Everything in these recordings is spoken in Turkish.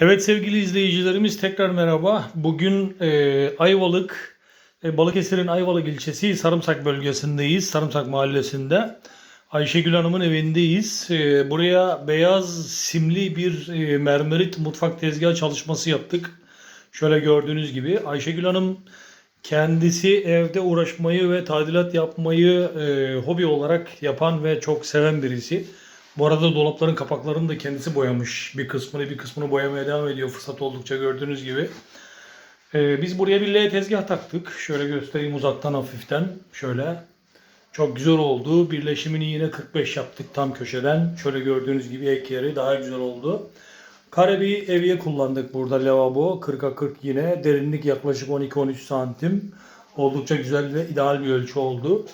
Evet sevgili izleyicilerimiz tekrar merhaba. Bugün e, Ayvalık, e, Balıkesir'in Ayvalık ilçesi Sarımsak bölgesindeyiz. Sarımsak mahallesinde. Ayşegül Hanım'ın evindeyiz. E, buraya beyaz simli bir e, mermerit mutfak tezgahı çalışması yaptık. Şöyle gördüğünüz gibi Ayşegül Hanım kendisi evde uğraşmayı ve tadilat yapmayı e, hobi olarak yapan ve çok seven birisi. Bu arada dolapların kapaklarını da kendisi boyamış. Bir kısmını bir kısmını boyamaya devam ediyor fırsat oldukça gördüğünüz gibi. Ee, biz buraya bir L tezgah taktık. Şöyle göstereyim uzaktan hafiften. Şöyle. Çok güzel oldu. Birleşimini yine 45 yaptık tam köşeden. Şöyle gördüğünüz gibi ek yeri daha güzel oldu. Kare bir evye kullandık burada lavabo. 40'a 40 yine. Derinlik yaklaşık 12-13 santim. Oldukça güzel ve ideal bir ölçü oldu.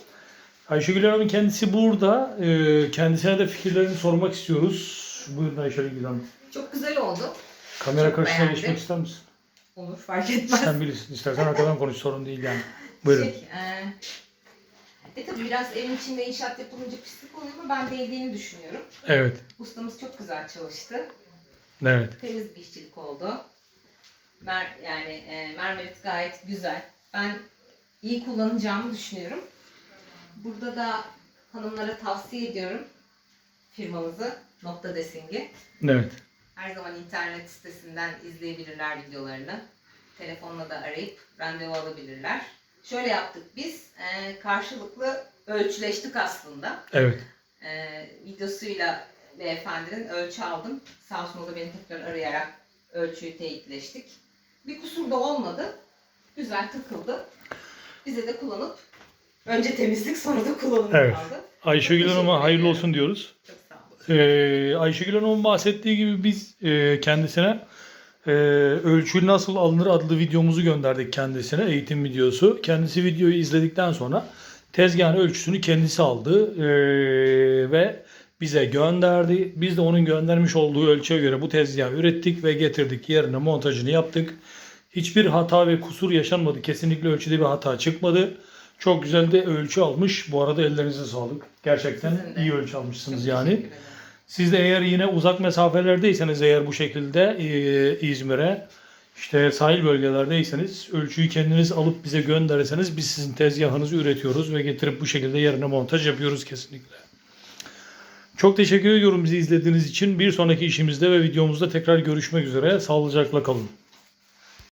Ayşegül Hanım'ın kendisi burada. Ee, kendisine de fikirlerini sormak istiyoruz. Buyurun Ayşegül Hanım. Çok güzel oldu. Kamera Çok karşısına beğendim. geçmek ister misin? Olur fark etmez. Sen bilirsin. İstersen arkadan konuş sorun değil yani. Buyurun. Şey, e, e tabii biraz evin içinde inşaat yapılınca pislik oluyor ama ben değdiğini düşünüyorum. Evet. Ustamız çok güzel çalıştı. Evet. Temiz bir işçilik oldu. Mer, yani e, mermerit gayet güzel. Ben iyi kullanacağımı düşünüyorum. Burada da hanımlara tavsiye ediyorum firmamızı Nokta Desing'i. Evet. Her zaman internet sitesinden izleyebilirler videolarını. Telefonla da arayıp randevu alabilirler. Şöyle yaptık biz. e, karşılıklı ölçüleştik aslında. Evet. E, videosuyla beyefendinin ölçü aldım. O da beni tekrar arayarak ölçüyü teyitleştik. Bir kusur da olmadı. Güzel takıldı. Bize de kullanıp önce temizlik sonra da kullanım Evet. kaldı. Ayşegül Teşekkür Hanım'a hayırlı ederim. olsun diyoruz. Çok sağ olun. Ee, Ayşegül Hanım'ın bahsettiği gibi biz e, kendisine e, ölçü nasıl alınır adlı videomuzu gönderdik kendisine eğitim videosu. Kendisi videoyu izledikten sonra tezgahın ölçüsünü kendisi aldı e, ve bize gönderdi. Biz de onun göndermiş olduğu ölçüye göre bu tezgahı ürettik ve getirdik yerine montajını yaptık. Hiçbir hata ve kusur yaşanmadı. Kesinlikle ölçüde bir hata çıkmadı. Çok güzel de ölçü almış. Bu arada ellerinize sağlık. Gerçekten Sizin de. iyi ölçü almışsınız Çok yani. Siz de eğer yine uzak mesafelerdeyseniz eğer bu şekilde e, İzmir'e işte sahil bölgelerdeyseniz ölçüyü kendiniz alıp bize gönderirseniz biz sizin tezgahınızı üretiyoruz ve getirip bu şekilde yerine montaj yapıyoruz kesinlikle. Çok teşekkür ediyorum bizi izlediğiniz için. Bir sonraki işimizde ve videomuzda tekrar görüşmek üzere. Sağlıcakla kalın.